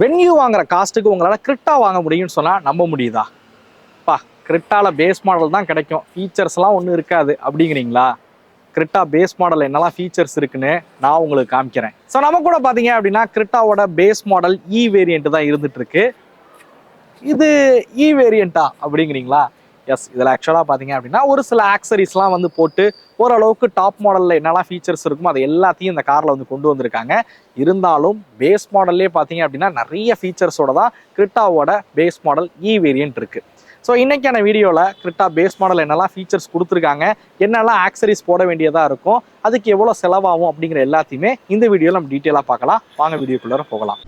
Venue வாங்குற காஸ்ட்டுக்கு உங்களால் criteria வாங்க முடியும்னு சொன்னால் நம்ப முடியுதா? பா கிரிட்டால பேஸ் மாடல் தான் கிடைக்கும். ஃபீச்சர்ஸ்லாம் ஒன்றும் இருக்காது. அப்படிங்கிறீங்களா? கிரிட்டா பேஸ் மாடல் என்னெல்லாம் ஃபீச்சர்ஸ் இருக்குன்னு நான் உங்களுக்கு காமிக்கிறேன். ஸோ நம்ம கூட பார்த்தீங்க அப்படின்னா கிரிட்டாவோட பேஸ் மாடல் இ வேரியண்ட் தான் இருந்துட்டு இருக்கு இது e இ வேரியண்ட்டா அப்படிங்கிறீங்களா? எஸ் இதில் ஆக்சுவலாக பார்த்தீங்க அப்படின்னா ஒரு சில ஆக்சரிஸ்லாம் வந்து போட்டு ஓரளவுக்கு டாப் மாடலில் என்னெல்லாம் ஃபீச்சர்ஸ் இருக்குமோ அது எல்லாத்தையும் இந்த காரில் வந்து கொண்டு வந்திருக்காங்க. இருந்தாலும் பேஸ் மாடல்லே பார்த்தீங்க அப்படின்னா நிறைய ஃபீச்சர்ஸோட தான் கிரிட்டாவோட base model E e variant இருக்குது ஸோ இன்றைக்கான வீடியோவில் கிரிட்டா பேஸ் மாடல் என்னெல்லாம் ஃபீச்சர்ஸ் கொடுத்துருக்காங்க என்னெல்லாம் ஆக்சரிஸ் போட வேண்டியதாக இருக்கும் அதுக்கு எவ்வளோ செலவாகும் அப்படிங்கிற எல்லாத்தையுமே இந்த வீடியோவில் நம்ம டீட்டெயிலாக பார்க்கலாம். வாங்க வீடியோக்குள்ளே போகலாம்.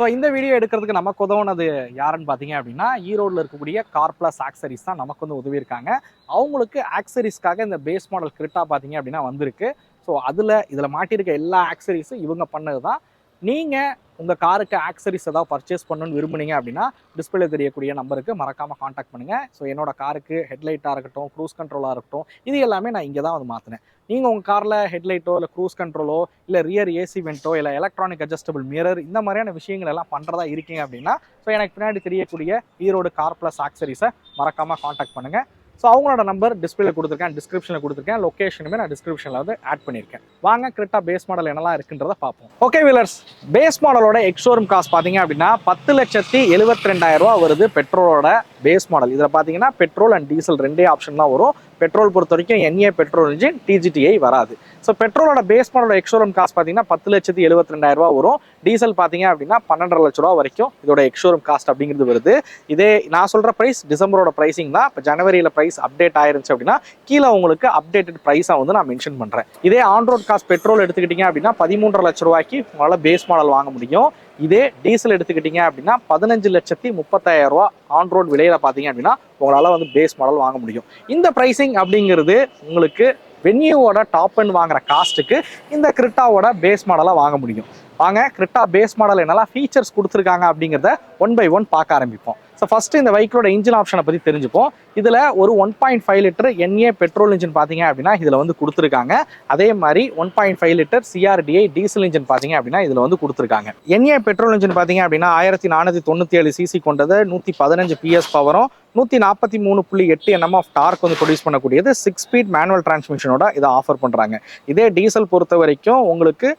ஸோ இந்த வீடியோ எடுக்கிறதுக்கு நமக்கு உதவுனது யாருன்னு பார்த்தீங்க அப்படின்னா ஈரோடில் இருக்கக்கூடிய கார் ப்ளஸ் ஆக்சரிஸ் தான் நமக்கு வந்து உதவியிருக்காங்க. அவங்களுக்கு ஆக்சரிஸ்க்காக இந்த பேஸ் மாடல் கிரிட்டா பார்த்தீங்க அப்படின்னா வந்திருக்கு. ஸோ அதில் இதில் மாட்டியிருக்க எல்லா ஆக்சரிஸும் இவங்க பண்ணது தான் நீங்கள் உங்கள் காருக்கு ஆக்சரிஸ் ஏதாவது பர்ச்சேஸ் பண்ணணும்னு விரும்புனீங்க அப்படின்னா டிஸ்பிளே தெரியக்கூடிய நம்பருக்கு மறக்காமல் காண்டாக்ட் பண்ணுங்கள் ஸோ என்னோட காருக்கு ஹெட்லைட்டாக இருக்கட்டும் க்ரூஸ் கண்ட்ரோலாக இருக்கட்டும் இது எல்லாமே நான் இங்கே தான் வந்து மாற்றினேன் நீங்கள் உங்கள் காரில் ஹெட்லைட்டோ இல்லை க்ரூஸ் கண்ட்ரோலோ இல்லை ரியர் ஏசி வெண்ட்டோ இல்லை எலக்ட்ரானிக் அட்ஜஸ்டபிள் மிரர் இந்த மாதிரியான விஷயங்கள் எல்லாம் பண்ணுறதா இருக்கீங்க அப்படின்னா ஸோ எனக்கு பின்னாடி தெரியக்கூடிய ஈரோடு கார் ப்ளஸ் ஆக்சரிஸை மறக்காமல் காண்டாக்ட் பண்ணுங்கள் ஸோ அவங்களோட நம்பர் டிஸ்பிளே கொடுத்துருக்கேன் டிஸ்கிரிப்ஷனில் கொடுத்துருக்கேன். லொக்கேஷனுமே நான் டிஸ்கிரிப்ஷனில் வந்து ஆட் பண்ணியிருக்கேன் வாங்க கரெக்டாக பேஸ் மாடல் என்னெல்லாம் இருக்குன்றத பார்ப்போம். ஓகே வீலர்ஸ் பேஸ் மாடலோட எக்ஸோரூம் காஸ்ட் பார்த்தீங்க அப்படின்னா பத்து லட்சத்தி எழுபத்தி ரெண்டாயிரம் ரூபா வருது பெட்ரோலோட பேஸ் மாடல் இதில் பார்த்தீங்கன்னா பெட்ரோல் அண்ட் டீசல் ரெண்டே ஆப்ஷன் தான் வரும். பெட்ரோல் பொறுத்த வரைக்கும் என்ஏ பெட்ரோல் இன்ஜின் டிஜிடிஐ வராது. ஸோ பெட்ரோலோட பேஸ் மாடலோட எக்ஷோரூம் காஸ்ட் பார்த்தீங்கன்னா பத்து லட்சத்தி எழுபத்தி ரெண்டாயிரம் ரூபா வரும். டீசல் பார்த்தீங்க அப்படின்னா பன்னெண்டரை லட்ச ரூபா வரைக்கும் இதோட எக்ஷோரூம் காஸ்ட் அப்படிங்கிறது வருது. இதே நான் சொல்கிற ப்ரைஸ் டிசம்பரோட ப்ரைஸிங் தான். இப்போ ஜனவரியில் ப்ரைஸ் அப்டேட் ஆயிருந்துச்சு அப்படின்னா கீழே உங்களுக்கு அப்டேட்டட் ப்ரைஸாக வந்து நான் மென்ஷன் பண்ணுறேன் இதே ஆன்ரோட் காஸ்ட் பெட்ரோல் எடுத்துக்கிட்டீங்க அப்படின்னா பதிமூன்றரை லட்ச ரூபாய்க்கு உங்களால் பேஸ் மாடல் வாங்க முடியும். இதே டீசல் எடுத்துக்கிட்டிங்க அப்படின்னா பதினஞ்சு லட்சத்தி முப்பத்தாயிரம் ரூபா ஆன் ரோட் பார்த்தீங்க அப்படின்னா உங்களால் வந்து பேஸ் மாடல் வாங்க முடியும். இந்த ப்ரைஸிங் அப்படிங்கிறது உங்களுக்கு வென்யூவோட டாப் அண்ட் வாங்குற காஸ்ட்டுக்கு இந்த கிரிட்டாவோட பேஸ் மாடலாக வாங்க முடியும். வாங்க கிரிட்டா பேஸ் மாடல் என்னெல்லாம் ஃபீச்சர்ஸ் கொடுத்துருக்காங்க அப்படிங்கிறத ஒன் பை ஒன் பார்க்க ஆரம்பிப்போம். ஸோ ஃபஸ்ட்டு இந்த பைக்கோட இன்ஜின் ஆப்ஷனை பற்றி தெரிஞ்சுப்போம். இதில் ஒரு one point five litre NA petrol engine பார்த்தீங்க அப்படின்னா இதில் வந்து கொடுத்துருக்காங்க. அதே மாதிரி one point five litre CRDi diesel engine பார்த்தீங்க அப்படின்னா இதில் வந்து கொடுத்துருக்காங்க. என்ஏ பெட்ரோல் இன்ஜின் பார்த்தீங்க அப்படின்னா ஆயிரத்தி நானூற்றி தொண்ணூற்றி ஏழு சிசி கொண்டது நூற்றி பதினஞ்சு பிஎஸ் பவரும் நூற்றி நாற்பத்தி மூணு புள்ளி எட்டு என்எம் ஆஃப் டார்க் வந்து ப்ரொடியூஸ் பண்ணக்கூடியது. சிக்ஸ் ஸ்பீட் மேனுவல் டிரான்ஸ்மிஷனோட இதை ஆஃபர் பண்ணுறாங்க இதே டீசல் பொறுத்த வரைக்கும் உங்களுக்கு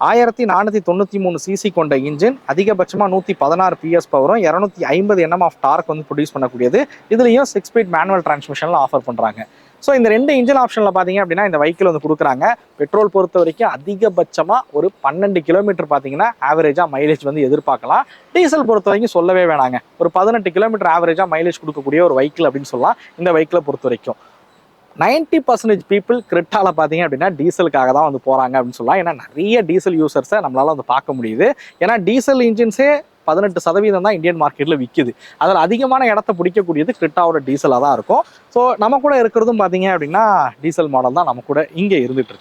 ஆயிரத்தி நானூற்றி தொண்ணூற்றி மூணு சிசி கொண்ட இன்ஜின் அதிகபட்சமாக நூற்றி பதினாறு பிஎஸ் பவரும் இரநூத்தி ஐம்பது என்எம் ஆஃப் டார்க் வந்து ப்ரொடியூஸ் பண்ணக்கூடியது. இதுலேயும் சிக்ஸ் ஸ்பீட் மேனுவல் டிரான்ஸ்மிஷனில் ஆஃபர் பண்ணுறாங்க ஸோ இந்த ரெண்டு இன்ஜின் ஆப்ஷனில் பார்த்தீங்க அப்படின்னா இந்த வெஹிக்கிள் வந்து கொடுக்குறாங்க. பெட்ரோல் பொறுத்த வரைக்கும் அதிகபட்சமாக ஒரு பன்னெண்டு கிலோமீட்டர் பார்த்தீங்கன்னா ஆவரேஜாக மைலேஜ் வந்து எதிர்பார்க்கலாம். டீசல் பொறுத்த வரைக்கும் சொல்லவே வேணாங்க. ஒரு பதினெட்டு கிலோமீட்டர் ஆவரேஜாக மைலேஜ் கொடுக்கக்கூடிய ஒரு வெஹிக்கிள் அப்படின்னு சொல்லலாம். இந்த வெஹிக்கிளை பொறுத்த வரைக்கும். நைன்டி பர்சன்டேஜ் பீப்புள் கிரிட்டால பார்த்தீங்க அப்படின்னா டீசலுக்காக தான் வந்து போகிறாங்க அப்படின்னு சொல்லலாம். ஏன்னா நிறைய டீசல் யூசர்ஸை நம்மளால் வந்து பார்க்க முடியுது. ஏன்னா டீசல் இன்ஜின்ஸே பதினெட்டு சதவீதம் தான் இந்தியன் மார்க்கெட்டில் விற்குது அதில் அதிகமான இடத்த பிடிக்கக்கூடியது கிரிட்டாவோட டீசலாக தான் இருக்கும். ஸோ நம்ம கூட இருக்கிறதும் பார்த்தீங்க அப்படின்னா டீசல் மாடல் தான் நம்ம கூட இங்கே இருந்துட்டு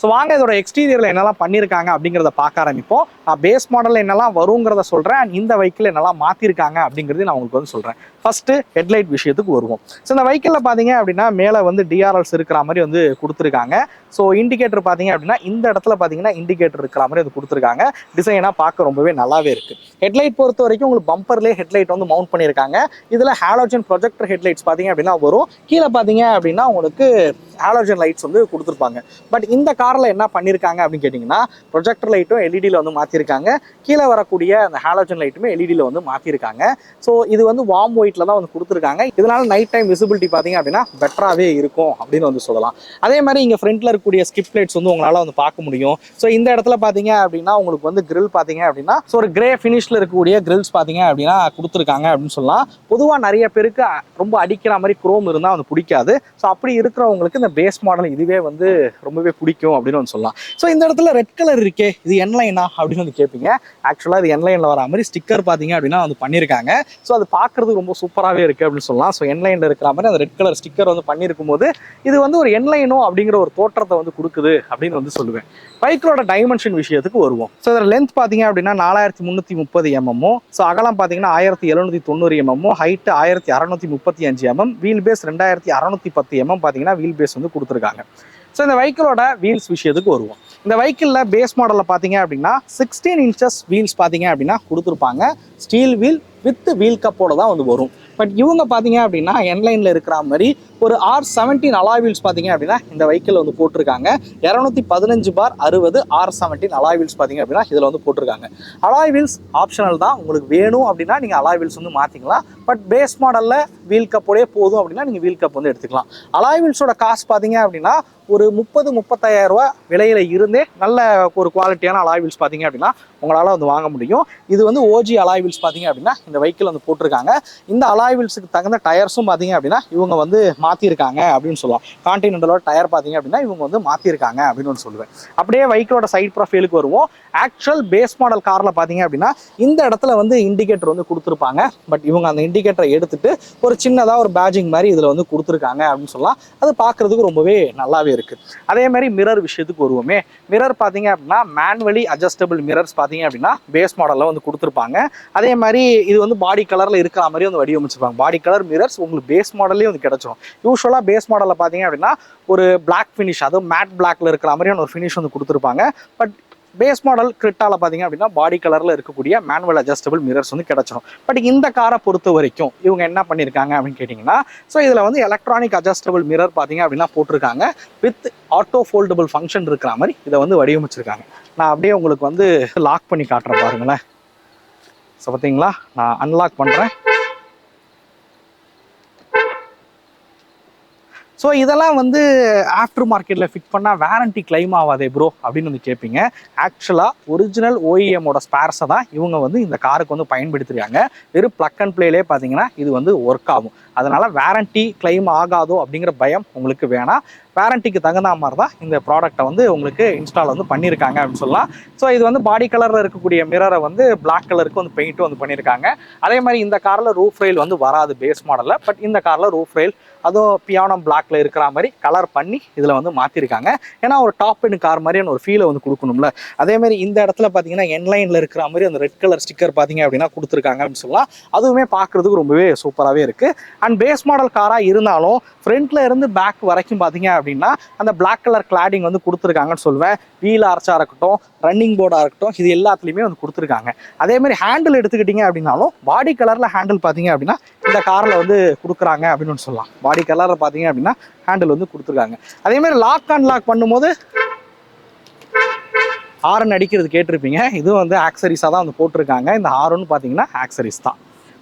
ஸோ வாங்க இதோட எக்ஸ்டீரியரில் என்னெல்லாம் பண்ணியிருக்காங்க அப்படிங்கிறத பார்க்க ஆரம்பிப்போம். நான் பேஸ் மாடலில் என்னெல்லாம் வருங்கிறத சொல்கிறேன் அண்ட் இந்த வெஹிக்கிள் என்னெல்லாம் மாற்றிருக்காங்க அப்படிங்கிறது நான் உங்களுக்கு வந்து சொல்கிறேன் ஃபஸ்ட்டு ஹெட்லைட் விஷயத்துக்கு வருவோம். ஸோ இந்த வெஹிக்கிளில் பார்த்தீங்க அப்படின்னா மேலே வந்து டிஆர்எல்ஸ் இருக்கிற மாதிரி வந்து கொடுத்துருக்காங்க. ஸோ இண்டிகேட்டர் பார்த்தீங்க அப்படின்னா இந்த இடத்துல பார்த்தீங்கன்னா இண்டிகேட்டர் இருக்கிற மாதிரி அது கொடுத்துருக்காங்க. டிசைனாக பார்க்க ரொம்பவே நல்லாவே இருக்குது ஹெட்லைட் பொறுத்த வரைக்கும் உங்களுக்கு பம்பர்லேயே ஹெட்லைட் வந்து மவுண்ட் பண்ணியிருக்காங்க இதில் ஹாலோஜன் ப்ரொஜெக்டர் ஹெட்லைட்ஸ் பார்த்தீங்க அப்படின்னா வரும். கீழே பார்த்தீங்க அப்படின்னா உங்களுக்கு ஹாலோஜன் லைட்ஸ் வந்து கொடுத்துருப்பாங்க. பட் இந்த காரில் என்ன பண்ணியிருக்காங்க அப்படின்னு கேட்டிங்கன்னா ப்ரொஜெக்டர் லைட்டும் எல்இடியில் வந்து மாற்றிருக்காங்க கீழே வரக்கூடிய அந்த ஹாலோஜன் லைட்டுமே எல்இடியில் வந்து மாற்றிருக்காங்க ஸோ இது வந்து வார்ம் ஒயிட்டில் தான் வந்து கொடுத்துருக்காங்க. இதனால் நைட் டைம் விசிபிலிட்டி பார்த்தீங்க அப்படின்னா பெட்டராகவே இருக்கும் அப்படின்னு வந்து சொல்லலாம். அதே மாதிரி இங்கே ஃப்ரண்ட்டில் இருக்கக்கூடிய ஸ்கிப் லைட்ஸ் வந்து உங்களால் வந்து பார்க்க முடியும். ஸோ இந்த இடத்துல பார்த்தீங்க அப்படின்னா உங்களுக்கு வந்து கிரில் பார்த்தீங்க அப்படின்னா ஸோ ஒரு கிரே ஃபினிஷில் இருக்கக்கூடிய கிரில்ஸ் பார்த்தீங்க அப்படின்னா கொடுத்துருக்காங்க அப்படின்னு சொல்லலாம். பொதுவாக நிறைய பேருக்கு ரொம்ப அடிக்கிற மாதிரி குரோம் இருந்தால் வந்து பிடிக்காது. ஸோ அப்படி இருக்கிறவங்களுக்கு இந்த பேஸ் மாடல் இதுவே வந்து ரொம்பவே பிடிக்கும் அப்படின்னு வந்து சொல்லலாம். ஸோ இந்த இடத்துல ரெட் கலர் இருக்கே இது என்லைனா அப்படின்னு வந்து கேட்பீங்க ஆக்சுவலாக இது என்லைனில் வர மாதிரி ஸ்டிக்கர் பார்த்தீங்க அப்படின்னா வந்து பண்ணியிருக்காங்க. ஸோ அது பார்க்கறதுக்கு ரொம்ப சூப்பராகவே இருக்குது அப்படின்னு சொல்லலாம். ஸோ என்லைனில் இருக்கிற மாதிரி அந்த ரெட் கலர் ஸ்டிக்கர் வந்து பண்ணியிருக்கும் போது இது வந்து ஒரு என்லைனோ அப்படிங்கிற ஒரு தோற்றத்தை வந்து கொடுக்குது அப்படின்னு வந்து சொல்லுவேன். பைக்கோட டைமென்ஷன் விஷயத்துக்கு வருவோம். ஸோ இதோட லென்த் பார்த்தீங்க அப்படின்னா நாலாயிரத்தி முந்நூற்றி முப்பது எம்எம்மும் ஸோ அகலம் பார்த்தீங்கன்னா ஆயிரத்தி எழுநூற்றி தொண்ணூறு எம்எம்மும் ஹைட்டு ஆயிரத்தி அறநூற்றி முப்பத்தி அஞ்சு எம்எம் வீல் பேஸ் ரெண்டாயிரத்தி அறநூற்றி பத்து எம்எம் பார்த்தீங்கன்னா வீல் பேஸ் வந்து கொடுத்துருக்காங்க. ஸோ இந்த வெஹிக்கிளோட வீல்ஸ் விஷயத்துக்கு வருவோம். இந்த வெஹிக்கிளில் பேஸ் மாடலில் பார்த்தீங்க அப்படின்னா சிக்ஸ்டீன் இன்ச்சஸ் வீல்ஸ் பார்த்தீங்க அப்படின்னா கொடுத்துருப்பாங்க. ஸ்டீல் வீல் வித் வீல் கப்போட தான் வந்து வரும். பட் இவங்க பார்த்தீங்க அப்படின்னா என்லைனில் இருக்கிற மாதிரி ஒரு ஆர் செவன்டீன் அலாய்வில்ஸ் பார்த்தீங்க அப்படின்னா இந்த வெஹிக்கிள் வந்து போட்டிருக்காங்க. இரநூத்தி பதினஞ்சு பார் அறுபது ஆர் செவன்டீன் அலாய்வில்ஸ் பார்த்தீங்க அப்படின்னா இதில் வந்து போட்டிருக்காங்க. அலாய்வில்ஸ் ஆப்ஷனல் தான். உங்களுக்கு வேணும் அப்படின்னா நீங்கள் அலாய்வில்ஸ் வந்து மாற்றிக்கலாம் பட் பேஸ் மாடலில் வீல் கப்போடே போதும் அப்படின்னா நீங்கள் வீல் கப் வந்து எடுத்துக்கலாம். அலாய் காசு காஸ்ட் பார்த்தீங்க அப்படின்னா ஒரு முப்பது முப்பத்தாயிரம் ரூபா விலையில இருந்தே நல்ல ஒரு குவாலிட்டியான அலாய்வில்ஸ் பார்த்தீங்க அப்படின்னா உங்களால் வந்து வாங்க முடியும். இது வந்து ஓஜி அலாய்வில்ஸ் பார்த்தீங்க அப்படின்னா இந்த வெஹிக்கிள் வந்து போட்டிருக்காங்க. இந்த அலாய்வில்ஸுக்கு தகுந்த டயர்ஸும் பார்த்தீங்க அப்படின்னா இவங்க வந்து மாற்றிருக்காங்க அப்படின்னு சொல்லலாம் கான்டினென்டலோட டயர் பார்த்தீங்க அப்படின்னா இவங்க வந்து மாற்றிருக்காங்க அப்படின்னு ஒன்று சொல்லுவேன். அப்படியே வெஹிக்கிளோட சைட் ப்ரொஃபைலுக்கு வருவோம். ஆக்சுவல் பேஸ் மாடல் காரில் பார்த்தீங்க அப்படின்னா இந்த இடத்துல வந்து இண்டிகேட்டர் வந்து கொடுத்துருப்பாங்க. பட் இவங்க அந்த இண்டிகேட்டரை எடுத்துட்டு ஒரு சின்னதாக ஒரு பேஜிங் மாதிரி இதில் வந்து கொடுத்துருக்காங்க அப்படின்னு சொல்லலாம். அது பார்க்குறதுக்கு ரொம்பவே நல்லாவே இருக்குது அதே மாதிரி மிரர் விஷயத்துக்கு வருவோமே. மிரர் பார்த்தீங்க அப்படின்னா மேன்வலி அட்ஜஸ்டபிள் மிரர்ஸ் பார்த்தீங்க அப்படின்னா பேஸ் மாடலில் வந்து கொடுத்துருப்பாங்க. அதே மாதிரி இது வந்து பாடி கலரில் இருக்கிற மாதிரி வந்து வடிவமைச்சிருப்பாங்க. பாடி கலர் மிரர்ஸ் உங்களுக்கு பேஸ் மாடல்லே வந்து கிடைச்சிரும். யூஸ்வலாக பேஸ் மாடலில் பார்த்தீங்க அப்படின்னா ஒரு பிளாக் ஃபினிஷ் அதுவும் மேட் பிளாக்ல இருக்கிற மாதிரியான ஒரு ஃபினிஷ் வந்து கொடுத்துருப்பாங்க. பட் பேஸ் மாடல் கிரிட்டாவில் பார்த்தீங்க அப்படின்னா பாடி கலரில் இருக்கக்கூடிய மேனுவல் அட்ஜஸ்டபிள் மிரர்ஸ் வந்து கிடைச்சிரும். பட் இந்த காரை பொறுத்த வரைக்கும் இவங்க என்ன பண்ணியிருக்காங்க அப்படின்னு கேட்டிங்கன்னா ஸோ இதில் வந்து எலக்ட்ரானிக் அட்ஜஸ்டபிள் மிரர் பார்த்தீங்க அப்படின்னா போட்டிருக்காங்க. வித் ஆட்டோ ஃபோல்டபுள் ஃபங்க்ஷன் இருக்கிற மாதிரி இதை வந்து வடிவமைச்சிருக்காங்க. நான் அப்படியே உங்களுக்கு வந்து லாக் பண்ணி காட்டுறேன் பாருங்களேன். ஸோ பார்த்தீங்களா? நான் அன்லாக் பண்ணுறேன் ஸோ இதெல்லாம் வந்து ஆஃப்டர் மார்க்கெட்டில் ஃபிட் பண்ணால் வேரண்டி கிளைம் ஆகாதே ப்ரோ அப்படின்னு வந்து கேட்பீங்க ஆக்சுவலாக ஒரிஜினல் ஓஇஎம்மோட ஸ்பேர்ஸை தான் இவங்க வந்து இந்த காருக்கு வந்து பயன்படுத்துகிறாங்க வெறும் ப்ளக் அண்ட் ப்ளேலே பார்த்தீங்கன்னா இது வந்து ஒர்க் ஆகும். அதனால் வேரண்டி கிளைம் ஆகாதோ அப்படிங்கிற பயம் உங்களுக்கு வேணாம். வேரண்டிக்கு தகுந்த மாதிரி தான் இந்த ப்ராடக்ட்டை வந்து உங்களுக்கு இன்ஸ்டால் வந்து பண்ணியிருக்காங்க அப்படின்னு சொல்லலாம். ஸோ இது வந்து பாடி கலரில் இருக்கக்கூடிய மிரரை வந்து பிளாக் கலருக்கு வந்து பெயிண்ட்டும் வந்து பண்ணியிருக்காங்க. அதே மாதிரி இந்த காரில் ரூஃப் ரெயில் வந்து வராது பேஸ் மாடலில் பட் இந்த காரில் ரூஃப் ரெயில் அதுவும் பியானம் பிளாக்ல இருக்கிற மாதிரி கலர் பண்ணி இதில் வந்து மாற்றிருக்காங்க ஏன்னா ஒரு டாப் என் கார் மாதிரியான ஒரு ஃபீலை வந்து கொடுக்கணும்ல. அதே மாதிரி இந்த இடத்துல பார்த்தீங்கன்னா என்லைனில் இருக்கிற மாதிரி அந்த ரெட் கலர் ஸ்டிக்கர் பார்த்தீங்க அப்படின்னா கொடுத்துருக்காங்க அப்படின்னு சொல்லலாம். அதுவுமே பார்க்குறதுக்கு ரொம்பவே சூப்பராகவே இருக்குது அண்ட் பேஸ் மாடல் காராக இருந்தாலும் ஃப்ரண்ட்ல இருந்து பேக் வரைக்கும் பார்த்தீங்க அப்படின்னா அந்த பிளாக் கலர் கிளாடிங் வந்து கொடுத்துருக்காங்கன்னு சொல்லுவேன் வீல் ஆர்ச்சாக இருக்கட்டும் ரன்னிங் போர்டாக இருக்கட்டும் இது எல்லாத்துலேயுமே வந்து கொடுத்துருக்காங்க. அதே மாதிரி ஹேண்டில் எடுத்துக்கிட்டிங்க அப்படின்னாலும் பாடி கலரில் ஹேண்டில் பார்த்தீங்க அப்படின்னா இந்த காரில் வந்து கொடுக்குறாங்க அப்படின்னு ஒன்று சொல்லலாம் பாடி கலரில் பார்த்தீங்க அப்படின்னா ஹேண்டில் வந்து கொடுத்துருக்காங்க. அதே மாதிரி லாக் அண்ட் லாக் பண்ணும்போது ஹாரன் அடிக்கிறது கேட்டிருப்பீங்க. இதுவும் வந்து ஆக்சரிஸாக தான் வந்து போட்டிருக்காங்க. இந்த ஹாரன் பார்த்தீங்கன்னா ஆக்சரிஸ் தான்.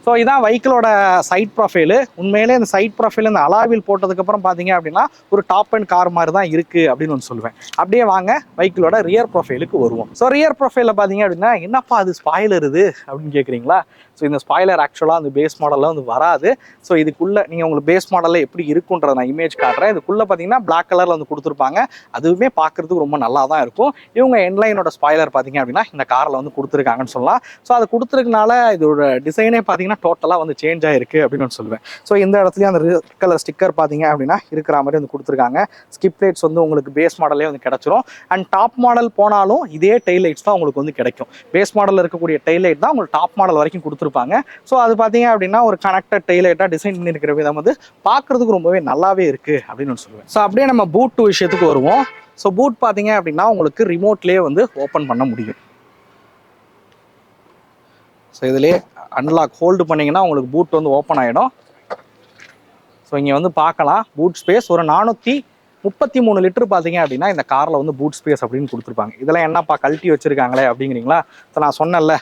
ஸோ இதான் வெஹிக்கிளோட சைட் ப்ரொஃபைலு உண்மையிலே இந்த சைட் ப்ரொஃபைல் இந்த அலாவில் போட்டதுக்கப்புறம் பார்த்தீங்க அப்படின்னா ஒரு டாப் அண்ட் கார் மாதிரி தான் இருக்குது அப்படின்னு ஒன்று சொல்லுவேன். அப்படியே வாங்க வெஹிக்கிளோட ரியர் ப்ரொஃபைலுக்கு வருவோம். ஸோ ரியர் ப்ரொஃபைலில் பார்த்தீங்க அப்படின்னா என்னப்பா அது ஸ்பாயிலர் இது அப்படின்னு கேட்குறீங்களா ஸோ இந்த ஸ்பாயிலர் ஆக்சுவலாக அந்த பேஸ் மாடலில் வந்து வராது. ஸோ இதுக்குள்ளே நீங்கள் உங்களுக்கு பேஸ் மாடலில் எப்படி இருக்குன்றத நான் இமேஜ் காட்டுறேன். இதுக்குள்ளே பார்த்தீங்கன்னா பிளாக் கலரில் வந்து கொடுத்துருப்பாங்க. அதுவுமே பார்க்குறதுக்கு ரொம்ப நல்லா தான் இருக்கும். இவங்க என்லைனோட ஸ்பாயிலர் பார்த்தீங்க அப்படின்னா இந்த காரில் வந்து கொடுத்துருக்காங்கன்னு சொல்லலாம். ஸோ அது கொடுத்துருக்கனால இதோட டிசைனே பார்த்தீங்கன்னா டோட்டலாக வந்து சேஞ்ச் ஆகிருக்கு அப்படின்னு நான் சொல்லுவேன். ஸோ இந்த இடத்துலையும் அந்த ரெட் கலர் ஸ்டிக்கர் பார்த்தீங்க அப்படின்னா இருக்கிற மாதிரி வந்து கொடுத்துருக்காங்க. ஸ்கிப் லைட்ஸ் வந்து உங்களுக்கு பேஸ் மாடலே வந்து கிடச்சிரும். அண்ட் டாப் மாடல் போனாலும் இதே டெய்ல் லைட்ஸ் தான் உங்களுக்கு வந்து கிடைக்கும். பேஸ் மாடலில் இருக்கக்கூடிய டெய்ல் லைட் தான் உங்களுக்கு டாப் மாடல் வரைக்கும் கொடுத்துருப்பாங்க. ஸோ அது பார்த்தீங்க அப்படின்னா ஒரு கனெக்டட் டெய்ல் லைட்டாக டிசைன் பண்ணியிருக்கிற விதம் வந்து பார்க்குறதுக்கு ரொம்பவே நல்லாவே இருக்குது அப்படின்னு ஒன்று சொல்லுவேன். ஸோ அப்படியே நம்ம பூட் விஷயத்துக்கு வருவோம். ஸோ பூட் பார்த்தீங்க அப்படின்னா உங்களுக்கு ரிமோட்லேயே வந்து ஓப்பன் பண்ண முடியும். ஸோ இதிலே அன்லாக் ஹோல்டு பண்ணிங்கன்னா உங்களுக்கு பூட் வந்து ஓப்பன் ஆகிடும் ஸோ இங்கே வந்து பார்க்கலாம். பூட் ஸ்பேஸ் ஒரு நானூற்றி முப்பத்தி மூணு லிட்டர் பார்த்தீங்க அப்படின்னா இந்த காரில் வந்து பூட் ஸ்பேஸ் அப்படின்னு கொடுத்துருப்பாங்க. இதெல்லாம் என்னப்பா கழட்டி வச்சுருக்காங்களே அப்படிங்கிறீங்களா? ஸோ நான் சொன்னேன்ல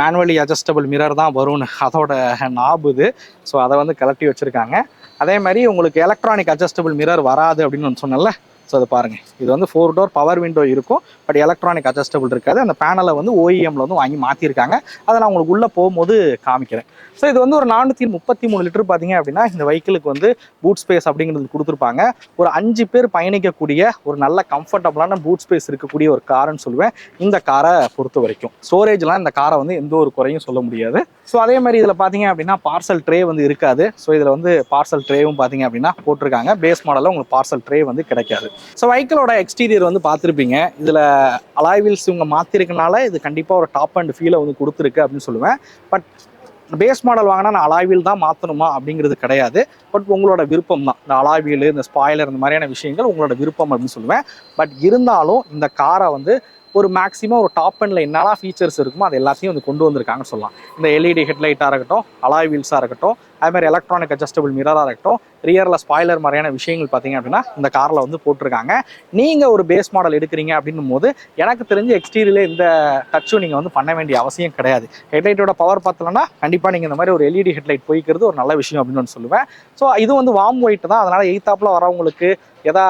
மேனுவலி அட்ஜஸ்டபிள் மிரர் தான் வரும்னு. அதோட நாபு இது. ஸோ அதை வந்து கழட்டி வச்சுருக்காங்க. அதே மாதிரி உங்களுக்கு எலக்ட்ரானிக் அட்ஜஸ்டபிள் மிரர் வராது அப்படின்னு ஒன்று சொன்னேன்ல ஸோ அதை பாருங்கள் இது வந்து ஃபோர் டோர் பவர் விண்டோ இருக்கும். பட் எலக்ட்ரானிக் அட்ஜஸ்டபிள் இருக்காது. அந்த பேனலை வந்து ஓஇஎம்ல வந்து வாங்கி மாற்றிருக்காங்க அதை நான் உங்களுக்கு உள்ளே போகும்போது காமிக்கிறேன். ஸோ இது வந்து ஒரு நானூற்றி முப்பத்தி மூணு லிட்டர் பார்த்தீங்க அப்படின்னா இந்த வெஹிக்கிளுக்கு வந்து பூட் ஸ்பேஸ் அப்படிங்கிறது கொடுத்துருப்பாங்க. ஒரு அஞ்சு பேர் பயணிக்கக்கூடிய ஒரு நல்ல கம்ஃபர்டபுளான பூட் ஸ்பேஸ் இருக்கக்கூடிய ஒரு காருன்னு சொல்லுவேன். இந்த காரை பொறுத்த வரைக்கும். ஸ்டோரேஜ்லாம் இந்த காரை வந்து எந்த ஒரு குறையும் சொல்ல முடியாது. ஸோ அதே மாதிரி இதில் பார்த்தீங்க அப்படின்னா பார்சல் ட்ரே வந்து இருக்காது. ஸோ இதில் வந்து பார்சல் ட்ரேவும் பார்த்தீங்க அப்படின்னா போட்டிருக்காங்க. பேஸ் மாடலில் உங்களுக்கு பார்சல் ட்ரே வந்து கிடைக்காது. ஸோ வெஹிக்கிளோட எக்ஸ்டீரியர் வந்து பார்த்துருப்பீங்க. இதில் அலாய் வீல்ஸ் இவங்க மாற்றிருக்கனால இது கண்டிப்பாக ஒரு டாப் அண்ட் ஃபீலை வந்து கொடுத்துருக்கு அப்படின்னு சொல்லுவேன். பட் பேஸ் மாடல் வாங்கினா நான் அலாய்வில் தான் மாற்றணுமா அப்படிங்கிறது கிடையாது. பட் உங்களோட விருப்பம் தான். இந்த அலாய்வீல் இந்த ஸ்பாய்லர் இந்த மாதிரியான விஷயங்கள் உங்களோட விருப்பம் அப்படின்னு சொல்லுவேன். பட் இருந்தாலும் இந்த காரை வந்து ஒரு மேக்ஸிமம் ஒரு டாப் அண்டில் என்னெல்லாம் ஃபீச்சர்ஸ் இருக்குமோ அது எல்லாத்தையும் வந்து கொண்டு வந்திருக்காங்கன்னு சொல்லலாம். இந்த எல்இடி ஹெட்லைட்டாக இருக்கட்டும் அலாய் வீல்ஸாக இருக்கட்டும் அது மாதிரி எலக்ட்ரானிக் அட்ஜஸ்டபிள் மிரராக இருக்கட்டும் ரியரில் ஸ்பாய்லர் மாதிரியான விஷயங்கள் பார்த்தீங்க அப்படின்னா இந்த காரில் வந்து போட்டிருக்காங்க. நீங்கள் ஒரு பேஸ் மாடல் எடுக்கிறீங்க அப்படின்னும் போது எனக்கு தெரிஞ்ச எக்ஸ்டீரியலே இந்த டச்சும் நீங்கள் வந்து பண்ண வேண்டிய அவசியம் கிடையாது. ஹெட்லைட்டோட பவர் பார்த்தலன்னா கண்டிப்பாக நீங்கள் இந்த மாதிரி ஒரு எல்இடி ஹெட்லைட் போய்க்கிறது ஒரு நல்ல விஷயம் அப்படின்னு சொல்லுவேன். ஸோ இது வந்து வாம் ஒயிட் தான். அதனால் எய்த்தாப்பில் வரவங்களுக்கு எதா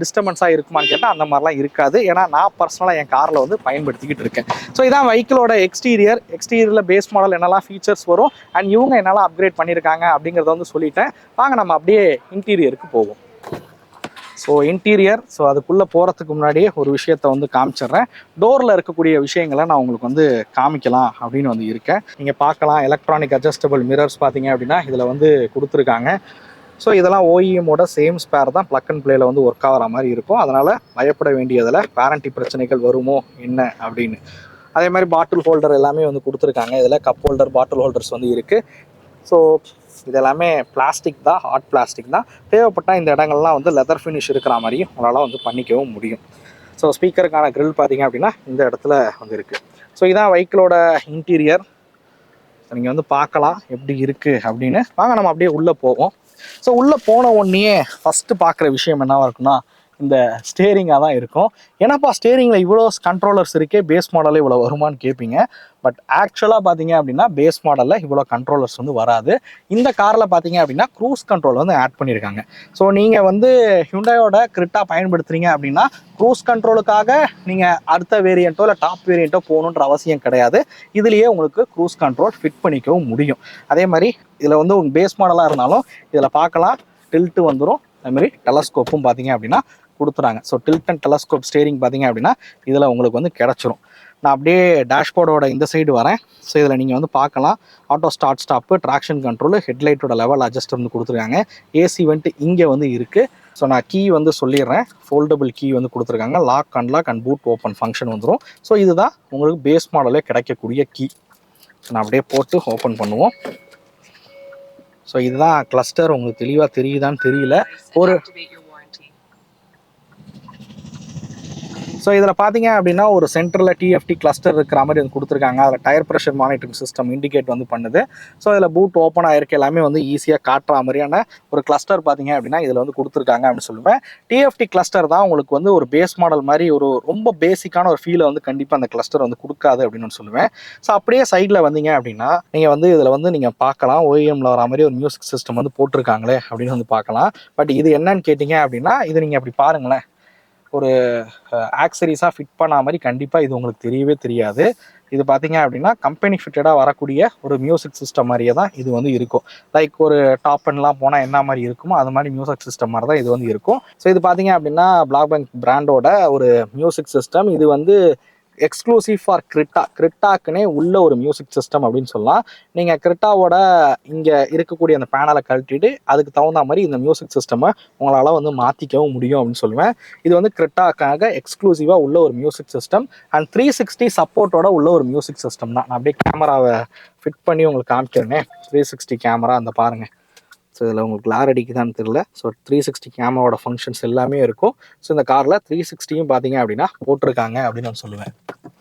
டிஸ்டர்பன்ஸாக இருக்குமான்னு கேட்டால் அந்த மாதிரிலாம் இருக்காது. ஏன்னா நான் பர்சனலாக என் காரில் வந்து பயன்படுத்திக்கிட்டு இருக்கேன். ஸோ இதான் வெஹிக்கிளோட எக்ஸ்டீரியர் எக்ஸ்டீரியரில் பேஸ் மாடல் என்னெல்லாம் ஃபீச்சர்ஸ் வரும் அண்ட் இவங்க என்னெல்லாம் அப்கிரேட் பண்ணியிருக்காங்க அப்படிங்கிறத வந்து சொல்லிட்டேன். வாங்க நம்ம அப்படியே இன்டீரியருக்கு போவோம். ஸோ இன்டீரியர் ஸோ அதுக்குள்ளே போகிறதுக்கு முன்னாடியே ஒரு விஷயத்த வந்து காமிச்சிடுறேன். டோரில் இருக்கக்கூடிய விஷயங்களை நான் உங்களுக்கு வந்து காமிக்கலாம் அப்படின்னு வந்து இருக்கேன். நீங்கள் பார்க்கலாம் எலக்ட்ரானிக் அட்ஜஸ்டபிள் மிரர்ஸ் பார்த்தீங்க அப்படின்னா இதில் வந்து கொடுத்துருக்காங்க. ஸோ இதெல்லாம் ஓஇஎம்மோட சேம் ஸ்பேர் தான் ப்ளக் அண்ட் பிளேல வந்து ஒர்க் ஆகிற மாதிரி இருக்கும். அதனால் பயப்பட வேண்டியதில் வாரண்டி பிரச்சனைகள் வருமோ என்ன அப்படின்னு. அதே மாதிரி பாட்டில் ஹோல்டர் எல்லாமே வந்து கொடுத்துருக்காங்க. இதில் கப் ஹோல்டர் பாட்டில் ஹோல்டர்ஸ் வந்து இருக்குது ஸோ இது எல்லாமே பிளாஸ்டிக் தான் ஹாட் பிளாஸ்டிக் தான். தேவைப்பட்டால் இந்த இடங்கள்லாம் வந்து லெதர் ஃபினிஷ் இருக்கிற மாதிரியும் உங்களால் வந்து பண்ணிக்கவும் முடியும். ஸோ ஸ்பீக்கருக்கான க்ரில் பார்த்தீங்க அப்படின்னா இந்த இடத்துல வந்து இருக்குது ஸோ இதான் வெஹிக்கிளோட இன்டீரியர் நீங்கள் வந்து பார்க்கலாம் எப்படி இருக்குது அப்படின்னு. வாங்க நம்ம அப்படியே உள்ளே போவோம். ஸோ உள்ளே போன உடனே ஃபஸ்ட்டு பார்க்குற விஷயம் என்னவா இருக்குன்னா இந்த ஸ்டேரிங்காக தான் இருக்கும். ஏன்னாப்பா ஸ்டேரிங்கில் இவ்வளோ கண்ட்ரோலர்ஸ் இருக்கே? பேஸ் மாடலே இவ்வளோ வருமான்னு கேட்பீங்க பட் ஆக்சுவலாக பார்த்தீங்க அப்படின்னா பேஸ் மாடலில் இவ்வளோ கண்ட்ரோலர்ஸ் வந்து வராது. இந்த காரில் பார்த்தீங்க அப்படின்னா க்ரூஸ் கண்ட்ரோல் வந்து ஆட் பண்ணியிருக்காங்க ஸோ நீங்கள் வந்து ஹுண்டாயோட கிரிட்டாக பயன்படுத்துகிறீங்க அப்படின்னா க்ரூஸ் கண்ட்ரோலுக்காக நீங்கள் அடுத்த வேரியண்ட்டோ இல்லை டாப் வேரியண்ட்டோ போகணுன்ற அவசியம் கிடையாது. இதுலேயே உங்களுக்கு க்ரூஸ் கண்ட்ரோல் ஃபிட் பண்ணிக்கவும் முடியும். அதே மாதிரி இதில் வந்து உங்கள் பேஸ் மாடலாக இருந்தாலும் இதில் பார்க்கலாம் டில்ட்டு வந்துடும் அதேமாரி டெலஸ்கோப்பும் பார்த்தீங்க அப்படின்னா கொடுத்துறாங்க. So tilt and telescope steering பார்த்தீங்க அப்படின்னா இதில் உங்களுக்கு வந்து கிடச்சிரும். நான் அப்படியே டேஷ்போர்டோட இந்த சைடு வரேன். ஸோ இதில் நீங்கள் வந்து பார்க்கலாம். Auto start stop traction control ஹெட்லைட்டோட level adjust வந்து கொடுத்துருக்காங்க. ஏசி வந்துட்டு இங்கே வந்து இருக்குது ஸோ நான் கீ வந்து சொல்லிடுறேன். ஃபோல்டபுள் கீ வந்து கொடுத்துருக்காங்க. Lock unlock and boot open function வந்துடும் ஸோ இதுதான் உங்களுக்கு பேஸ் மாடலே கிடைக்கக்கூடிய கீ நான் அப்படியே போட்டு ஓப்பன் பண்ணுவோம். ஸோ இதுதான் கிளஸ்டர் உங்களுக்கு தெளிவாக தெரியுதான்னு தெரியல. ஒரு ஸோ இதில் பார்த்தீங்க அப்படின்னா ஒரு சென்டரில் டிஎஃப்டி கிளஸ்டர் இருக்கிற மாதிரி வந்து கொடுத்துருக்காங்க. அதில் tyre pressure monitoring system indicate வந்து பண்ணுது. ஸோ இதில் பூட் ஓப்பன் ஆகிருக்க எல்லாமே வந்து ஈஸியாக காட்டுற மாதிரியான ஒரு கிளஸ்டர் பார்த்தீங்க அப்படின்னா இதில் வந்து கொடுத்துருக்காங்க அப்படின்னு சொல்லுவேன். டிஎஃப்டி கிளஸ்டர் தான் உங்களுக்கு வந்து ஒரு பேஸ் மாடல் மாதிரி ஒரு ரொம்ப பேசிக்கான ஒரு ஃபீலை வந்து கண்டிப்பாக அந்த கிளஸ்டர் வந்து கொடுக்காது அப்படின்னு சொல்லுவேன். ஸோ அப்படியே சைடில் வந்தீங்க அப்படின்னா நீங்கள் வந்து இதில் வந்து நீங்கள் பார்க்கலாம். ஓஎம்ல வர மாதிரி ஒரு மியூசிக் சிஸ்டம் வந்து போட்டிருக்காங்களே அப்படின்னு வந்து பார்க்கலாம். பட் இது என்னன்னு கேட்டிங்க அப்படின்னா இது நீங்கள் அப்படி பாருங்களேன். ஒரு ஆக்சரிஸாக ஃபிட் பண்ண மாதிரி கண்டிப்பாக இது உங்களுக்கு தெரியவே தெரியாது. இது பார்த்தீங்க அப்படின்னா கம்பெனி ஃபிட்டடாக வரக்கூடிய ஒரு மியூசிக் சிஸ்டம் மாதிரியே தான் இது வந்து இருக்கும். லைக் ஒரு டாப் அண்ட்லாம் போனால் என்ன மாதிரி இருக்குமோ அது மாதிரி மியூசிக் சிஸ்டம் மாதிரி தான் இது வந்து இருக்கும். ஸோ இது பார்த்தீங்க அப்படின்னா பிளாக் பேங்க் பிராண்டோட ஒரு மியூசிக் சிஸ்டம் இது வந்து எக்ஸ்க்ளூசிவ் ஃபார் கிரிட்டா கிரிட்டாக்குனே உள்ள ஒரு மியூசிக் சிஸ்டம் அப்படின்னு சொல்லலாம். நீங்கள் கிரிட்டாவோட இங்கே இருக்கக்கூடிய அந்த பேனலை கழட்டிட்டு அதுக்கு தகுந்த மாதிரி இந்த மியூசிக் சிஸ்டமை உங்களால் வந்து மாற்றிக்கவும் முடியும் அப்படின்னு சொல்லுவேன். இது வந்து கிரிட்டாக்காக எக்ஸ்க்ளூசிவாக உள்ள ஒரு music system and three sixty சப்போர்ட்டோட உள்ள ஒரு மியூசிக் சிஸ்டம் தான். நான் அப்படியே கேமராவை ஃபிட் பண்ணி உங்களுக்கு காமிக்கிறேனே. த்ரீ சிக்ஸ்டி கேமரா அந்த பாருங்கள் ஸோ இதில் உங்களுக்கு கிளார் அடிக்குதான்னு தெரியல. ஸோ த்ரீ சிக்ஸ்டி கேமராவோட ஃபங்க்ஷன்ஸ் எல்லாமே இருக்கும். ஸோ இந்த காரில் த்ரீ சிக்ஸ்டியும் பார்த்தீங்க அப்படின்னா போட்டிருக்காங்க அப்படின்னு நான் சொல்லுவேன்.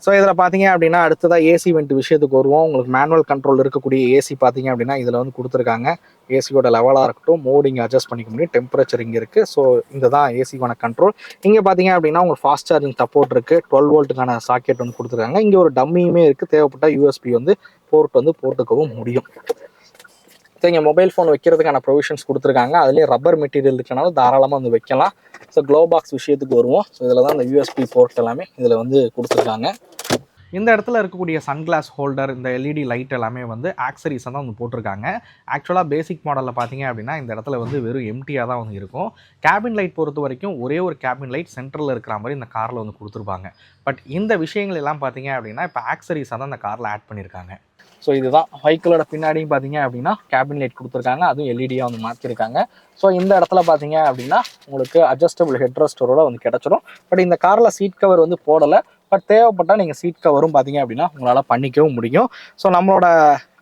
ஸோ இதில் பார்த்தீங்க அப்படின்னா அடுத்ததாக ஏசி வெண்ட் விஷயத்துக்கு வருவோம். உங்களுக்கு மேனுவல் கண்ட்ரோல் இருக்கக்கூடிய ஏசி பார்த்தீங்க அப்படின்னா இதில் வந்து கொடுத்துருக்காங்க. ஏசியோட லெவலாக இருக்கட்டும் மோடிங் அட்ஜஸ்ட் பண்ணிக்க முடியும். டெம்பரேச்சர் இங்கே இருக்குது ஸோ இந்த தான் ஏசிக்கான கண்ட்ரோல் இங்கே பார்த்தீங்க அப்படின்னா உங்களுக்கு ஃபாஸ்ட் சார்ஜிங் சப்போர்ட் இருக்குது டுவெல் வோல்ட்டுக்கான சாக்கெட் வந்து கொடுத்துருக்காங்க. இங்கே ஒரு டம்மியுமே இருக்குது தேவைப்பட்ட யூஎஸ்பி வந்து போர்ட் வந்து போட்டுக்கவும் முடியும். ஸோ இங்கே மொபைல் ஃபோன் வைக்கிறதுக்கான ப்ரொவிஷன்ஸ் கொடுத்துருக்காங்க. அதுலேயே ரப்பர் மெட்டீரியல் இருக்கனால தாராளமாக வந்து வைக்கலாம். ஸோ க்ளோ பாக்ஸ் விஷயத்துக்கு வருவோம். ஸோ இதில் தான் இந்த யூஎஸ்பி போர்ட் எல்லாமே இதில் வந்து கொடுத்துருக்காங்க. இந்த இடத்துல இருக்கக்கூடிய சன்கிளாஸ் ஹோல்டர் இந்த எல்இடி லைட் எல்லாமே வந்து ஆக்சரிஸாக தான் வந்து போட்டிருக்காங்க. ஆக்சுவலாக பேசிக் மாடலில் பார்த்தீங்க அப்படின்னா இந்த இடத்துல வந்து வெறும் எம்டியாக தான் வந்து இருக்கும். கேபின் லைட் பொறுத்த வரைக்கும் ஒரே ஒரு கேபின் லைட் சென்டரில் இருக்கிற மாதிரி இந்த காரில் வந்து கொடுத்துருப்பாங்க. பட் இந்த விஷயங்கள் எல்லாம் பார்த்தீங்க அப்படின்னா இப்போ ஆக்சரிஸாக தான் இந்த காரில் ஆட் பண்ணியிருக்காங்க ஸோ இதுதான் வெஹிக்கிளோட பின்னாடியும் பார்த்தீங்க அப்படின்னா கேபின் லைட் கொடுத்துருக்காங்க. அதுவும் எல்இடியாக வந்து மாற்றிருக்காங்க ஸோ இந்த இடத்துல பார்த்தீங்க அப்படின்னா உங்களுக்கு அட்ஜஸ்டபிள் ஹெட் ரெஸ்டரோட வந்து கிடச்சிரும். பட் இந்த காரில் சீட் கவர் வந்து போடலை. பட் தேவைப்பட்டால் நீங்கள் சீட் கவரும் பார்த்தீங்க அப்படின்னா உங்களால் பண்ணிக்கவும் முடியும். ஸோ நம்மளோட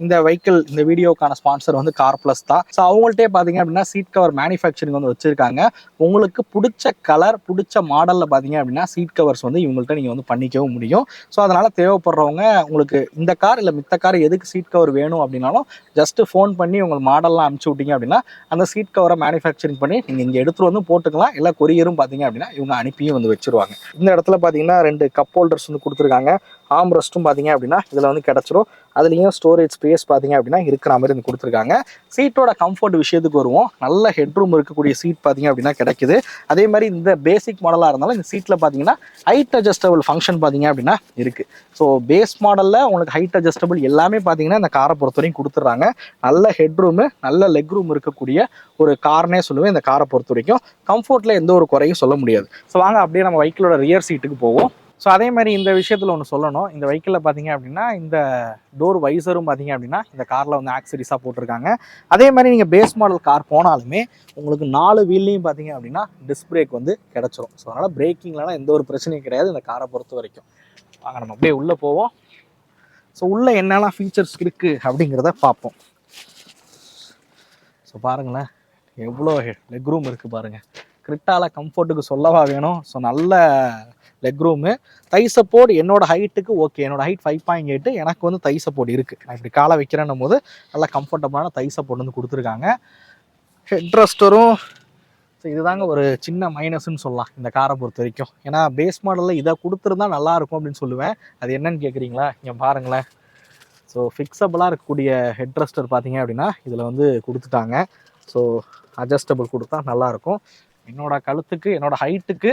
இந்த வெஹிக்கிள் இந்த வீடியோக்கான ஸ்பான்சர் வந்து கார் ப்ளஸ் தான். ஸோ அவங்கள்ட்டே பார்த்தீங்க அப்படின்னா சீட் கவர் மேனுஃபேக்சரிங் வந்து வச்சுருக்காங்க. உங்களுக்கு பிடிச்ச கலர் பிடிச்ச மாடலில் பார்த்தீங்க அப்படின்னா சீட் கவர்ஸ் வந்து இவங்கள்ட்ட நீங்கள் வந்து பண்ணிக்கவும் முடியும். ஸோ அதனால் தேவைப்படுறவங்க உங்களுக்கு இந்த கார் இல்லை மித்த கார் எதுக்கு சீட் கவர் வேணும் அப்படின்னாலும் ஜஸ்ட்டு ஃபோன் பண்ணி உங்கள் மாடல்லாம் அனுப்பிச்சி விட்டீங்க அப்படின்னா அந்த சீட் கவரை மேனுஃபேக்சரிங் பண்ணி நீங்கள் இங்கே எடுத்துகிட்டு வந்து போட்டுக்கலாம். இல்லை கொரியரும் பார்த்தீங்க அப்படின்னா இவங்க அனுப்பியும் வந்து வச்சிருவாங்க. இந்த இடத்துல பார்த்தீங்கன்னா ரெண்டு கப் ஹோல்டர்ஸ் வந்து கொடுத்துருக்காங்க. ஆம் ரெஸ்ட்டும் பார்த்தீங்க அப்படின்னா இதில் வந்து கிடச்சிரும். அதுலேயும் ஸ்டோரேஜ் ஸ்பேஸ் பார்த்தீங்க அப்படின்னா இருக்கிற மாதிரி வந்து கொடுத்துருக்காங்க. சீட்டோட கம்ஃபர்ட் விஷயத்துக்கு வருவோம். நல்ல ஹெட்ரூம் இருக்கக்கூடிய சீட் பார்த்தீங்க அப்படின்னா கிடைக்குது. அதே மாதிரி இந்த பேசிக் மாடலாக இருந்தாலும் இந்த சீட்டில் பார்த்தீங்கன்னா ஹைட் அட்ஜஸ்டபிள் ஃபங்க்ஷன் பார்த்தீங்க அப்படின்னா இருக்குது ஸோ பேஸ் மாடலில் உங்களுக்கு ஹைட் அட்ஜஸ்டபிள் எல்லாமே பார்த்தீங்கன்னா இந்த காரை பொறுத்தவரையும் கொடுத்துட்றாங்க. நல்ல ஹெட்ரூமு நல்ல லெக் ரூம் இருக்கக்கூடிய ஒரு கார்னே சொல்லுவேன் இந்த காரை பொறுத்த வரைக்கும். கம்ஃபர்ட்டில் எந்த ஒரு குறையும் சொல்ல முடியாது. ஸோ வாங்க அப்படியே நம்ம வெஹிக்கிளோட ரியர் சீட்டுக்கு போவோம். ஸோ அதே மாதிரி இந்த விஷயத்தில் ஒன்று சொல்லணும். இந்த வெஹிக்கிளில் பார்த்தீங்க அப்படின்னா இந்த டோர் வைசரும் பார்த்தீங்க அப்படின்னா இந்த காரில் வந்து ஆக்சரிஸாக போட்டிருக்காங்க. அதே மாதிரி நீங்கள் பேஸ் மாடல் கார் போனாலுமே உங்களுக்கு நாலு வீல்லையும் பார்த்தீங்க அப்படின்னா டிஸ்க் பிரேக் வந்து கிடச்சிரும். ஸோ அதனால் பிரேக்கிங்லலாம் எந்த ஒரு பிரச்சனையும் கிடையாது இந்த காரை பொறுத்த வரைக்கும். வாங்க நம்ம அப்படியே உள்ளே போவோம். ஸோ உள்ளே என்னெல்லாம் ஃபீச்சர்ஸ் இருக்குது அப்படிங்கிறத பார்ப்போம். ஸோ பாருங்களேன். எவ்வளோ லெக் ரூம் இருக்குது பாருங்கள் கிரிட்டால கம்ஃபர்ட்டுக்கு சொல்லவா வேணும். ஸோ நல்ல லெக் ரூமு தை சப்போர்ட் என்னோட ஹைட்டுக்கு ஓகே என்னோட ஹைட் ஃபைவ் பாயிண்ட் எயிட்டு எனக்கு வந்து தை சப்போர்ட் இருக்குது நான் இப்படி காலை வைக்கிறேன்னும் போது நல்லா கம்ஃபர்டபுளான தை சப்போர்ட் வந்து கொடுத்துருக்காங்க. ஹெட் ரெஸ்டரும் ஸோ இதுதாங்க ஒரு சின்ன மைனஸ்ன்னு சொல்லலாம் இந்த காரை பொறுத்த வரைக்கும். ஏன்னா பேஸ் மாடலில் இதை கொடுத்துருந்தா நல்லா இருக்கும் அப்படின்னு சொல்லுவேன். அது என்னன்னு கேட்குறீங்களா இங்கே பாருங்களேன். ஸோ ஃபிக்ஸபிளாக இருக்கக்கூடிய ஹெட் ரெஸ்டர் பார்த்தீங்க அப்படின்னா இதில் வந்து கொடுத்துட்டாங்க. ஸோ அட்ஜஸ்டபிள் கொடுத்தா நல்லாயிருக்கும் என்னோடய கழுத்துக்கு என்னோடய ஹைட்டுக்கு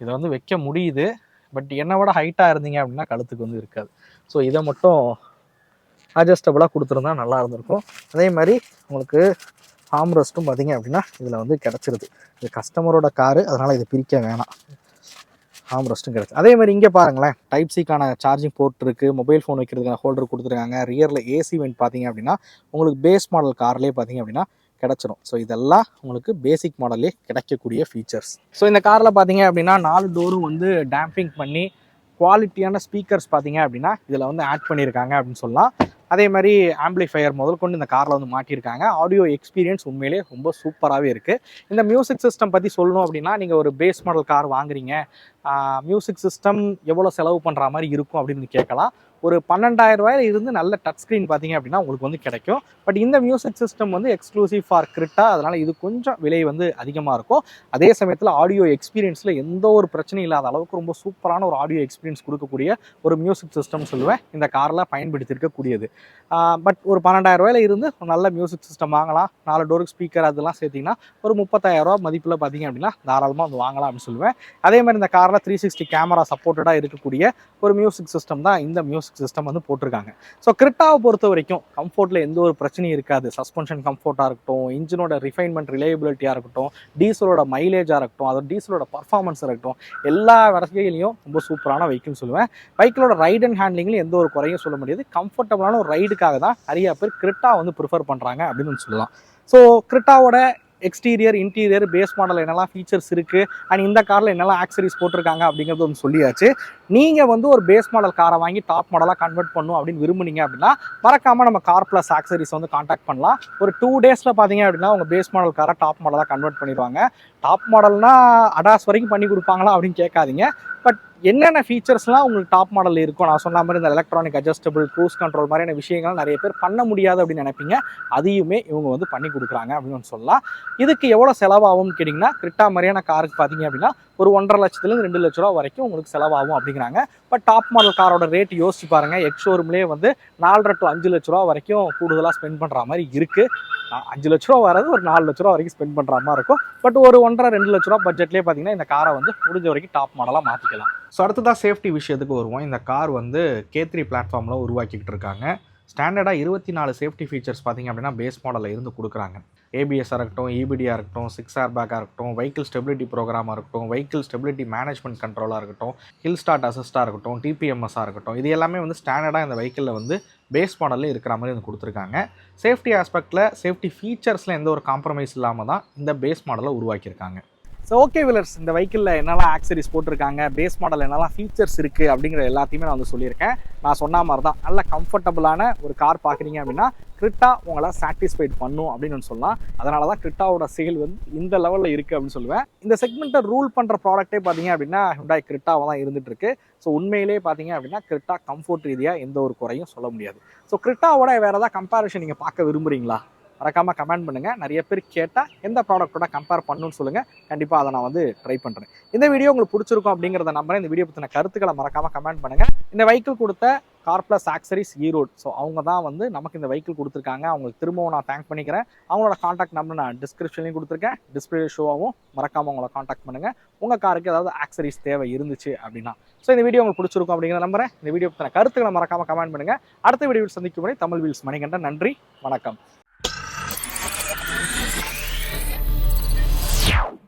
இதை வந்து வைக்க முடியுது. பட் என்னை விட ஹைட்டாக இருந்தீங்க அப்படின்னா கழுத்துக்கு வந்து இருக்காது. ஸோ இதை மட்டும் அட்ஜஸ்டபுளாக கொடுத்துருந்தா நல்லா இருந்திருக்கும். அதே மாதிரி உங்களுக்கு ஆம் ரெஸ்ட்டும் பார்த்தீங்க அப்படின்னா இதில் வந்து கிடச்சிருது. இது கஸ்டமரோட காரு அதனால் இதை பிரிக்க வேணாம். ஆம் ரெஸ்ட்டும் கிடச்சி அதே மாதிரி இங்கே பாருங்களேன் டைப் சிக்கான சார்ஜிங் போர்ட் இருக்குது மொபைல் ஃபோன் வைக்கிறதுக்கான ஹோல்டர் கொடுத்துருக்காங்க ரியரில் ஏசி வெண்ட் பார்த்தீங்க அப்படின்னா உங்களுக்கு பேஸ் மாடல் கார்லேயே பார்த்தீங்க அப்படின்னா கிடச்சிரும். ஸோ இதெல்லாம் உங்களுக்கு பேசிக் மாடல்லே கிடைக்கக்கூடிய ஃபீச்சர்ஸ் ஸோ இந்த காரில் பார்த்தீங்க அப்படின்னா நாலு டோரும் வந்து டேம்பிங் பண்ணி குவாலிட்டியான ஸ்பீக்கர்ஸ் பார்த்தீங்க அப்படின்னா இதில் வந்து ஆட் பண்ணியிருக்காங்க அப்படின்னு சொல்லலாம். அதே மாதிரி ஆம்பிளிஃபையர் முதல் கொண்டு இந்த காரில் வந்து மாட்டியிருக்காங்க. ஆடியோ எக்ஸ்பீரியன்ஸ் உண்மையிலே ரொம்ப சூப்பராகவே இருக்குது இந்த மியூசிக் சிஸ்டம் பற்றி சொல்லணும் அப்படின்னா நீங்கள் ஒரு பேஸ் மாடல் கார் வாங்குறீங்க. மியூசிக் சிஸ்டம் எவ்வளோ செலவு பண்ணுற மாதிரி இருக்கும் அப்படின்னு கேட்கலாம். ஒரு பன்னெண்டாயிரம் ரூபாயில இருந்து நல்ல டச் ஸ்க்ரீன் பார்த்தீங்க அப்படின்னா உங்களுக்கு வந்து கிடைக்கும். பட் இந்த மியூசிக் சிஸ்டம் வந்து எக்ஸ்க்ளூசிவ் ஃபார் கிரிட்டா அதனால் இது கொஞ்சம் விலை வந்து அதிகமாக இருக்கும். அதே சமயத்தில் ஆடியோ எக்ஸ்பீரியன்ஸில் எந்த ஒரு பிரச்சனையும் இல்லாத அளவுக்கு ரொம்ப சூப்பரான ஒரு ஆடியோ எக்ஸ்பீரியன்ஸ் கொடுக்கக்கூடிய ஒரு மியூசிக் சிஸ்டம் சொல்லுவேன். இந்த காரில் பயன்படுத்தியிருக்கக்கூடியது. பட் ஒரு பன்னெண்டாயிரம் ரூபாயில இருந்து ஒரு நல்ல மியூசிக் சிஸ்டம் வாங்கலாம். நாலு டோருக்கு ஸ்பீக்கர் அதெல்லாம் சேர்த்திங்கன்னா ஒரு முப்பத்தாயிரம் ரூபா மதிப்பில் பார்த்தீங்க அப்படின்னா தாராளமாக வந்து வாங்கலாம் அப்படின்னு சொல்லுவேன். அதே மாதிரி இந்த காரில் த்ரீ சிக்ஸ்டி கேமரா சப்போர்ட்டடாக இருக்கக்கூடிய ஒரு மியூசிக் சிஸ்டம் தான் இந்த மியூசிக் சிஸ்டம் வந்து போட்டிருக்காங்க. ஸோ கிரிட்டாவை பொறுத்த வரைக்கும் கம்ஃபோர்ட்டில் எந்த ஒரு பிரச்சனையும் இருக்காது. சஸ்பென்ஷன் கம்ஃபோர்ட்டாக இருக்கட்டும் இன்ஜினோட ரிஃபைன்மெண்ட் ரிலேபிலிட்டியாக இருக்கட்டும் டீசலோட மைலேஜாக இருக்கட்டும் அதோட டீசலோட பர்ஃபார்மன்ஸாக இருக்கட்டும் எல்லா வசதியிலையும் ரொம்ப சூப்பரான வெஹிக்கிள்னு சொல்லுவேன். பைக்கிலோட ரைட் அண்ட் ஹேண்ட்லிங்லையும் எந்த ஒரு குறையும் சொல்ல முடியாது. கம்ஃபர்டபுளான ஒரு ரைடுக்காக தான் நிறைய பேர் கிரிட்டா வந்து ப்ரிஃபர் பண்ணுறாங்க அப்படின்னு சொல்லலாம். ஸோ கிரிட்டாவோட எக்ஸ்டீரியர் இன்டீரியர் பேஸ் மாடல் என்னெல்லாம் ஃபீச்சர்ஸ் இருக்குது அண்ட் இந்த காரில் என்னெல்லாம் ஆக்சரிஸ் போட்டிருக்காங்க அப்படிங்கிறது ஒன்று சொல்லியாச்சு. நீங்கள் வந்து ஒரு பேஸ் மாடல் காரை வாங்கி டாப் மாடலாக கன்வெர்ட் பண்ணும் அப்படின்னு விரும்புனீங்க அப்படின்னா மறக்காமல் நம்ம கார் ப்ளஸ் ஆக்சரிஸ் வந்து காண்டாக்ட் பண்ணலாம். ஒரு டூ டேஸில் பார்த்தீங்க அப்படின்னா உங்கள் பேஸ் மாடல் காரை டாப் மாடலாக கன்வெர்ட் பண்ணிடுவாங்க. டாப் மாடல்னால் அடாஸ் வரைக்கும் பண்ணி கொடுப்பாங்களா அப்படின்னு கேட்காதீங்க. பட் என்னென்ன ஃபீச்சர்ஸ்லாம் உங்களுக்கு டாப் மாடல் இருக்கும் நான் சொன்ன மாதிரி இந்த எலக்ட்ரானிக் அட்ஜஸ்டபிள் க்ரூஸ் கண்ட்ரோல் மாதிரியான விஷயங்கள் நிறைய பேர் பண்ண முடியாது அப்படின்னு நினைப்பீங்க. அதையுமே இவங்க வந்து பண்ணி கொடுக்குறாங்க அப்படின்னு சொல்லலாம். இதுக்கு எவ்வளோ செலவாகும்னு கேட்டிங்கன்னா கிரிட்டா மாதிரியான காருக்கு பார்த்தீங்க அப்படின்னா ஒரு ஒன்றரை லட்சத்துலேருந்து ரெண்டு லட்ச ரூபா வரைக்கும் உங்களுக்கு செலவாகும் அப்படிங்கிறாங்க. பட் டாப் மாடல் காரோட ரேட் யோசிச்சு பாருங்கள் எக்ஸ் ஷோரூம்லேயே வந்து நாலரை டு அஞ்சு லட்ச ரூபா வரைக்கும் கூடுதலாக ஸ்பெண்ட் பண்ணுற மாதிரி இருக்குது அஞ்சு லட்ச ரூபா வராது ஒரு நாலு லட்ச ரூபா வரைக்கும் ஸ்பெண்ட் பண்ணுற மாதிரி இருக்கும். பட் ஒரு ஒன்றரை ரெண்டு லட்ச ரூபா பட்ஜெட்லேயே பார்த்தீங்கன்னா இந்த காரை வந்து முடிஞ்ச வரைக்கும் டாப் மாடலாக மாற்றிக்கலாம் ஸோ அடுத்ததாக சேஃப்டி விஷயத்துக்கு வருவோம். இந்த கார் வந்து கே த்ரீ பிளாட்ஃபார்மில் உருவாக்கிக்கிட்டு இருக்காங்க. ஸ்டாண்டர்டாக இருபத்தி நாலு சேஃப்டி ஃபீச்சர்ஸ் பார்த்தீங்க அப்படின்னா பேஸ் மாடலில் இருந்து கொடுக்குறாங்க. ஏபிஎஸ்ஸாக இருக்கட்டும் இபிடியாக இருக்கட்டும் சிக்ஸ் ஏர் பேக்காக இருக்கட்டும் வெஹிக்கிள் ஸ்டெபிலிட்டி ப்ரோக்ராமாக இருக்கட்டும் வெஹிக்கிள் ஸ்டெபிலிட்டி மேனேஜ்மெண்ட் கண்ட்ரோலாக இருக்கட்டும் ஹில் ஸ்டார்ட் அசிஸ்டாக இருக்கட்டும் டிபிஎம்எஸ்ஸாக இருக்கட்டும் இது எல்லாமே வந்து ஸ்டாண்டர்டாக இந்த வெஹிக்கிளில் வந்து பேஸ் மாடலில் இருக்கிற மாதிரி வந்து கொடுத்துருக்காங்க. சேஃப்டி ஆஸ்பெக்டில் சேஃப்டி ஃபீச்சர்ஸில் எந்த ஒரு காம்ப்ரமைஸ் இல்லாமல் தான் இந்த பேஸ் மாடலை உருவாக்கியிருக்காங்க. ஸோ ஓகே விலர்ஸ் இந்த வெஹிக்கிளில் என்னெல்லாம் ஆக்சரிஸ் போட்டிருக்காங்க பேஸ் மாடல் என்னெல்லாம் ஃபீச்சர்ஸ் இருக்குது அப்படிங்கிற எல்லாத்தையுமே நான் வந்து சொல்லியிருக்கேன். நான் சொன்ன மாதிரி தான் நல்ல கம்ஃபர்டபுளான ஒரு கார் பார்க்குறீங்க அப்படின்னா கிரிட்டா உங்களை சாட்டிஸ்ஃபைட் பண்ணும் அப்படின்னு ஒன்று சொல்லலாம். அதனால தான் கிரிட்டாவோட சேல் வந்து இந்த லெவலில் இருக்குது அப்படின்னு சொல்லுவேன். இந்த செக்மெண்ட்டை ரூல் பண்ணுற ப்ராடக்ட்டே பார்த்தீங்க அப்படின்னா ஹுண்டாய் கிரிட்டாவாக தான் இருந்துகிட்ருக்கு ஸோ உண்மையிலே பார்த்தீங்க அப்படின்னா கிரிட்டா கம்ஃபர்ட் ரீதியாக எந்த ஒரு குறையும் சொல்ல முடியாது. ஸோ கிரிட்டாவோட வேறு ஏதாவது கம்பேரிஷன் நீங்கள் பார்க்க விரும்புகிறீங்களா மறக்காமல் கமெண்ட் பண்ணுங்கள் நிறைய பேர் கேட்டால் எந்த ப்ராடக்ட்டோட கம்பேர் பண்ணணும்னு சொல்லுங்கள் கண்டிப்பாக அதை நான் வந்து ட்ரை பண்ணுறேன் இந்த வீடியோ உங்களுக்கு பிடிச்சிருக்கும் அப்படிங்கிறத நம்புறேன். இந்த வீடியோ பற்றின கருத்துக்களை மறக்காமல் கமெண்ட் பண்ணுங்கள் இந்த வெஹிக்கிள் கொடுத்த car plus accessories Erode so அவங்க தான் வந்து நமக்கு இந்த வெஹிக்கிள் கொடுத்துருக்காங்க. அவங்களுக்கு திரும்பவும் நான் தேங்க் பண்ணிக்கிறேன். அவங்களோட காண்டாக்ட் நம்பர் நான் டிஸ்கிரிப்ஷன்லையும் கொடுத்துருக்கேன். டிஸ்பிளே ஷோவாகவும் மறக்காமல் அவங்கள காண்டாக்ட் பண்ணுங்கள் உங்கள் காருக்கு ஏதாவது ஆக்சரிஸ் தேவை இருந்துச்சு அப்படின்னா. ஸோ இந்த வீடியோ உங்களுக்கு பிடிச்சிருக்கும் அப்படிங்கிற நம்புறேன். இந்த வீடியோ பற்றின கருத்துக்களை மறக்காமல் கமெண்ட் பண்ணுங்கள் அடுத்த வீடியோவில் சந்திக்கும் முறை தமிழ் வீல்ஸ் மணிகண்டன் நன்றி. வணக்கம்.